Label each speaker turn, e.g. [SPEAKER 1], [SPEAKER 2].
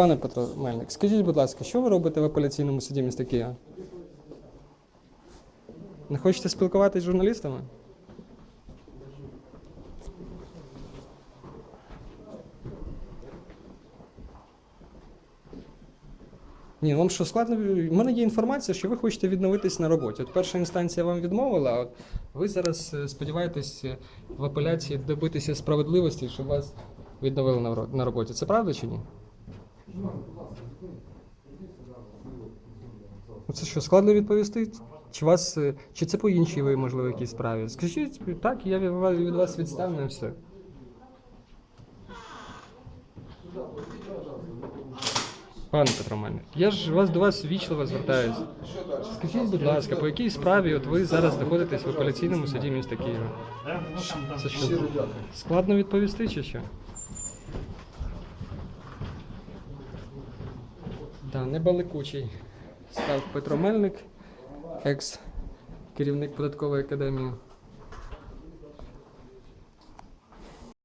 [SPEAKER 1] Пане Петро Мельник, скажіть, будь ласка, що ви робите в апеляційному суді міста Києва? Не хочете спілкуватися з журналістами? Ні, вам що складно? У мене є інформація, що ви хочете відновитись на роботі. От перша інстанція вам відмовила, а от ви зараз е, сподіваєтесь е, в апеляції добитися справедливості, щоб вас відновили на роботі. Це правда чи ні? Це що, складно відповісти? Чи вас, е, чи це по іншій ви, можливо, якійсь справі? Скажіть, так, я від вас відставлю і все. Пане Петро Мельник, я ж вас до вас вічливо звертаюся. Скажіть, будь ласка, по якій справі от ви зараз знаходитесь в апеляційному суді міста Києва? Це що? Складно відповісти чи що? Да, не баликучий. Став Петро Мельник, екс-керівник податкової академії.